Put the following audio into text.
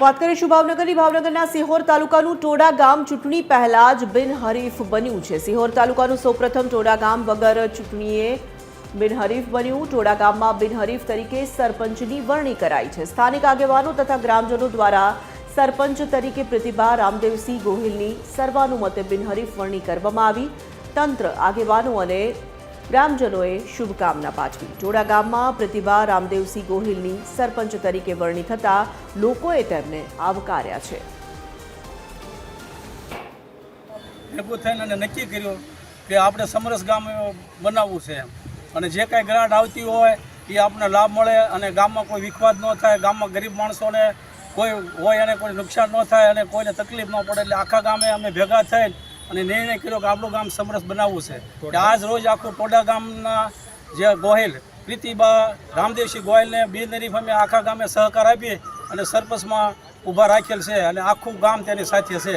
વાત કરીશું ભાવનગરની ભાવનગરના સિહોર તાલુકાનું ટોડા ગામ ચૂંટણી પહેલા જ બિનહરીફ બન્યું છે. સિહોર તાલુકાનું સૌપ્રથમ ટોડા ગામ વગર ચૂંટણીએ બિનહરીફ બન્યું. ટોડા ગામમાં બિનહરીફ તરીકે સરપંચની વરણી કરાઈ છે. સ્થાનિક આગેવાનો તથા ગ્રામજનો દ્વારા સરપંચ તરીકે પ્રતિભા રામદેવસિંહ ગોહિલની સર્વાનુમતે બિનહરીફ વરણી કરવામાં આવી. તંત્ર આગેવાનો અને ગ્રામજનોએ શુભકામના પાઠવી. જોડા ગામમાં પ્રતિભા રામદેવસિંહ ગોહિલની સરપંચ તરીકે વરણી થતા લોકોએ તેમને આવકાર્યા છે. ભેગું થઈને અને નક્કી કર્યું કે આપણે સમરસ ગામ બનાવવું છે એમ. અને જે કાંઈ ગ્રાન્ટ આવતી હોય એ આપણને લાભ મળે અને ગામમાં કોઈ વિખવાદ ન થાય, ગામમાં ગરીબ માણસોને કોઈ હોય એને કોઈ નુકસાન ન થાય અને કોઈને તકલીફ ન પડે એટલે આખા ગામે અમે ભેગા થઈને અને નિર્ણય કર્યો કે આપણું ગામ સમરસ બનાવવું છે. કે આજ રોજ આખું ટોડા ગામના જે ગોહિલ પ્રીતિબા રામદેવસિંહ ગોહિલને બિનરીફ અમે આખા ગામે સહકાર આપીએ અને સરપંચમાં ઊભા રાખેલ છે અને આખું ગામ તેની સાથે છે.